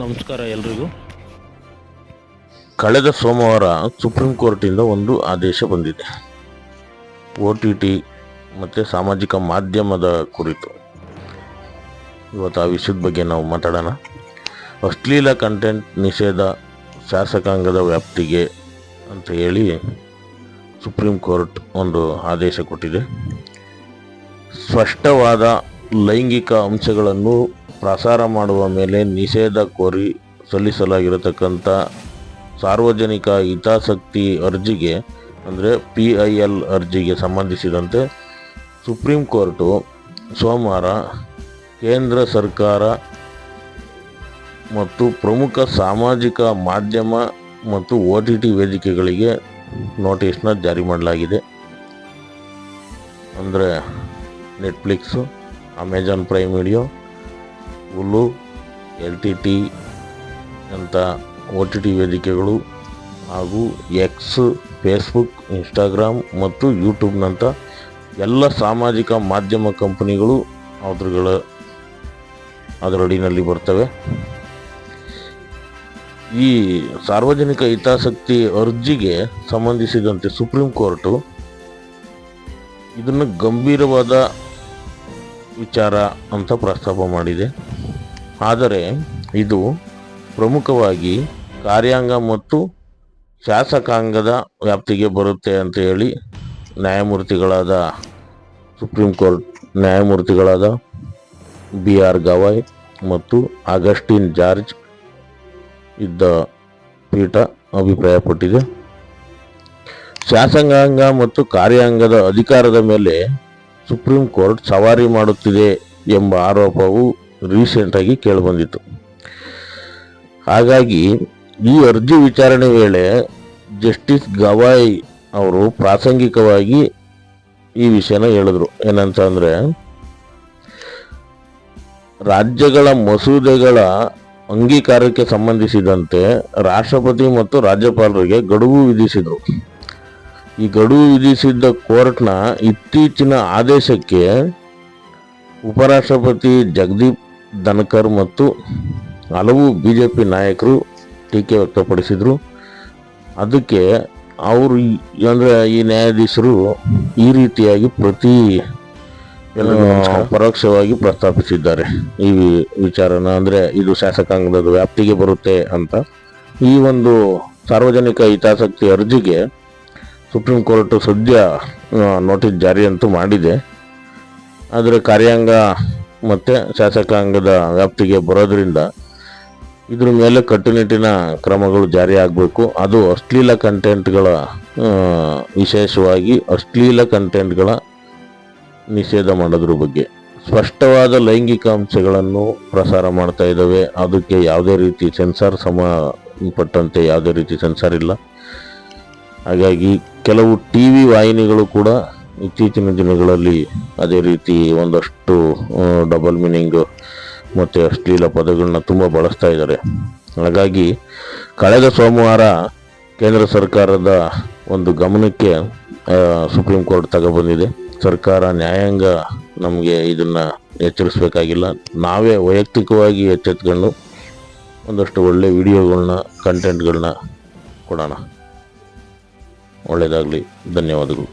ನಮಸ್ಕಾರ ಎಲ್ರಿಗೂ. ಕಳೆದ ಸೋಮವಾರ ಸುಪ್ರೀಂ ಕೋರ್ಟಿಂದ ಒಂದು ಆದೇಶ ಬಂದಿದೆ. ಒ ಟಿ ಟಿ ಮತ್ತು ಸಾಮಾಜಿಕ ಮಾಧ್ಯಮದ ಕುರಿತು. ಇವತ್ತು ಆ ವಿಷಯದ ಬಗ್ಗೆ ನಾವು ಮಾತಾಡೋಣ. ಅಶ್ಲೀಲ ಕಂಟೆಂಟ್ ನಿಷೇಧ ಶಾಸಕಾಂಗದ ವ್ಯಾಪ್ತಿಗೆ ಅಂತ ಹೇಳಿ ಸುಪ್ರೀಂ ಕೋರ್ಟ್ ಒಂದು ಆದೇಶ ಕೊಟ್ಟಿದೆ. ಸ್ಪಷ್ಟವಾದ ಲೈಂಗಿಕ ಅಂಶಗಳನ್ನು ಪ್ರಸಾರ ಮಾಡುವ ಮೇಲೆ ನಿಷೇಧ ಕೋರಿ ಸಲ್ಲಿಸಲಾಗಿರತಕ್ಕಂಥ ಸಾರ್ವಜನಿಕ ಹಿತಾಸಕ್ತಿ ಅರ್ಜಿಗೆ, ಅಂದರೆ ಪಿ ಐ ಎಲ್ ಅರ್ಜಿಗೆ ಸಂಬಂಧಿಸಿದಂತೆ ಸುಪ್ರೀಂ ಕೋರ್ಟು ಸೋಮವಾರ ಕೇಂದ್ರ ಸರ್ಕಾರ ಮತ್ತು ಪ್ರಮುಖ ಸಾಮಾಜಿಕ ಮಾಧ್ಯಮ ಮತ್ತು ಒ ಟಿ ಟಿ ವೇದಿಕೆಗಳಿಗೆ ನೋಟಿಸ್ನ ಜಾರಿ ಮಾಡಲಾಗಿದೆ. ಅಂದರೆ Netflix Amazon Prime video Hulu L T T ಅಂತ ಒ ಟಿ ಟಿ ವೇದಿಕೆಗಳು ಹಾಗೂ ಎಕ್ಸ್ ಫೇಸ್ಬುಕ್ ಇನ್ಸ್ಟಾಗ್ರಾಮ್ ಮತ್ತು ಯೂಟ್ಯೂಬ್ನಂಥ ಎಲ್ಲ ಸಾಮಾಜಿಕ ಮಾಧ್ಯಮ ಕಂಪನಿಗಳು ಅದ್ರಗಳ ಅದರಡಿನಲ್ಲಿ ಬರ್ತವೆ. ಈ ಸಾರ್ವಜನಿಕ ಹಿತಾಸಕ್ತಿ ಅರ್ಜಿಗೆ ಸಂಬಂಧಿಸಿದಂತೆ ಸುಪ್ರೀಂ ಕೋರ್ಟು ಇದನ್ನು ಗಂಭೀರವಾದ ವಿಚಾರ ಅಂತ ಪ್ರಸ್ತಾಪ ಮಾಡಿದೆ. ಆದರೆ ಇದು ಪ್ರಮುಖವಾಗಿ ಕಾರ್ಯಾಂಗ ಮತ್ತು ಶಾಸಕಾಂಗದ ವ್ಯಾಪ್ತಿಗೆ ಬರುತ್ತೆ ಅಂತ ಹೇಳಿ ನ್ಯಾಯಮೂರ್ತಿಗಳಾದ ಸುಪ್ರೀಂ ಕೋರ್ಟ್ ನ್ಯಾಯಮೂರ್ತಿಗಳಾದ ಬಿ ಆರ್ ಗವಾಯ್ ಮತ್ತು ಆಗಸ್ಟಿನ್ ಜಾರ್ಜ್ ಇದ್ದ ಪೀಠ ಅಭಿಪ್ರಾಯಪಟ್ಟಿದೆ. ಶಾಸಕಾಂಗ ಮತ್ತು ಕಾರ್ಯಾಂಗದ ಅಧಿಕಾರದ ಮೇಲೆ ಸುಪ್ರೀಂ ಕೋರ್ಟ್ ಸವಾರಿ ಮಾಡುತ್ತಿದೆ ಎಂಬ ಆರೋಪವು ರೀಸೆಂಟಾಗಿ ಕೇಳಿಬಂದಿತ್ತು. ಹಾಗಾಗಿ ಈ ಅರ್ಜಿ ವಿಚಾರಣೆ ವೇಳೆ ಜಸ್ಟಿಸ್ ಗವಾಯ್ ಅವರು ಪ್ರಾಸಂಗಿಕವಾಗಿ ಈ ವಿಷಯನ ಹೇಳಿದ್ರು. ಏನಂತ ಅಂದರೆ ರಾಜ್ಯಗಳ ಮಸೂದೆಗಳ ಅಂಗೀಕಾರಕ್ಕೆ ಸಂಬಂಧಿಸಿದಂತೆ ರಾಷ್ಟ್ರಪತಿ ಮತ್ತು ರಾಜ್ಯಪಾಲರಿಗೆ ಗಡುವು ವಿಧಿಸಿದರು. ಈ ಗಡುವು ವಿಧಿಸಿದ್ದ ಕೋರ್ಟ್ನ ಇತ್ತೀಚಿನ ಆದೇಶಕ್ಕೆ ಉಪರಾಷ್ಟ್ರಪತಿ ಜಗದೀಪ್ ಧನ್ಕರ್ ಮತ್ತು ಹಲವು ಬಿ ಜೆ ಪಿ ನಾಯಕರು ಟೀಕೆ ವ್ಯಕ್ತಪಡಿಸಿದರು. ಅದಕ್ಕೆ ಅವರು ಅಂದರೆ ಈ ನ್ಯಾಯಾಧೀಶರು ಈ ರೀತಿಯಾಗಿ ಪ್ರತಿ ಪರೋಕ್ಷವಾಗಿ ಪ್ರಸ್ತಾಪಿಸಿದ್ದಾರೆ. ಈ ವಿಚಾರನ, ಅಂದರೆ ಇದು ಶಾಸಕಾಂಗದ ವ್ಯಾಪ್ತಿಗೆ ಬರುತ್ತೆ ಅಂತ. ಈ ಒಂದು ಸಾರ್ವಜನಿಕ ಹಿತಾಸಕ್ತಿ ಅರ್ಜಿಗೆ ಸುಪ್ರೀಂ ಕೋರ್ಟ್ ಸದ್ಯ ನೋಟಿಸ್ ಜಾರಿಯಂತೂ ಮಾಡಿದೆ. ಆದರೆ ಕಾರ್ಯಾಂಗ ಮತ್ತು ಶಾಸಕಾಂಗದ ವ್ಯಾಪ್ತಿಗೆ ಬರೋದ್ರಿಂದ ಇದ್ರ ಮೇಲೆ ಕಟ್ಟುನಿಟ್ಟಿನ ಕ್ರಮಗಳು ಜಾರಿ ಆಗಬೇಕು. ಅದು ಅಶ್ಲೀಲ ಕಂಟೆಂಟ್ಗಳ ವಿಶೇಷವಾಗಿ ಅಶ್ಲೀಲ ಕಂಟೆಂಟ್ಗಳ ನಿಷೇಧ ಮಾಡೋದ್ರ ಬಗ್ಗೆ. ಸ್ಪಷ್ಟವಾದ ಲೈಂಗಿಕ ಅಂಶಗಳನ್ನು ಪ್ರಸಾರ ಮಾಡ್ತಾ ಇದ್ದಾವೆ. ಅದಕ್ಕೆ ಯಾವುದೇ ರೀತಿ ಸೆನ್ಸಾರ್ ಸಂಬಂಧಪಟ್ಟಂತೆ ಯಾವುದೇ ರೀತಿ ಸೆನ್ಸಾರ್ ಇಲ್ಲ. ಹಾಗಾಗಿ ಕೆಲವು ಟಿ ವಿ ವಾಹಿನಿಗಳು ಕೂಡ ಇತ್ತೀಚಿನ ದಿನಗಳಲ್ಲಿ ಅದೇ ರೀತಿ ಒಂದಷ್ಟು ಡಬಲ್ ಮೀನಿಂಗ್ ಮತ್ತು ಅಶ್ಲೀಲ ಪದಗಳನ್ನ ತುಂಬ ಬಳಸ್ತಾ ಇದ್ದಾರೆ. ಹಾಗಾಗಿ ಕಳೆದ ಸೋಮವಾರ ಕೇಂದ್ರ ಸರ್ಕಾರದ ಒಂದು ಗಮನಕ್ಕೆ ಸುಪ್ರೀಂ ಕೋರ್ಟ್ ತಗೊಬಂದಿದೆ ಸರ್ಕಾರ ನ್ಯಾಯಾಂಗ ನಮಗೆ ಇದನ್ನು ಎಚ್ಚರಿಸಬೇಕಾಗಿಲ್ಲ. ನಾವೇ ವೈಯಕ್ತಿಕವಾಗಿ ಎಚ್ಚೆತ್ಕೊಂಡು ಒಂದಷ್ಟು ಒಳ್ಳೆ ವಿಡಿಯೋಗಳನ್ನ ಕಂಟೆಂಟ್ಗಳನ್ನ ಕೊಡೋಣ. ಒಳ್ಳೆಯದಾಗಲಿ ಧನ್ಯವಾದಗಳು.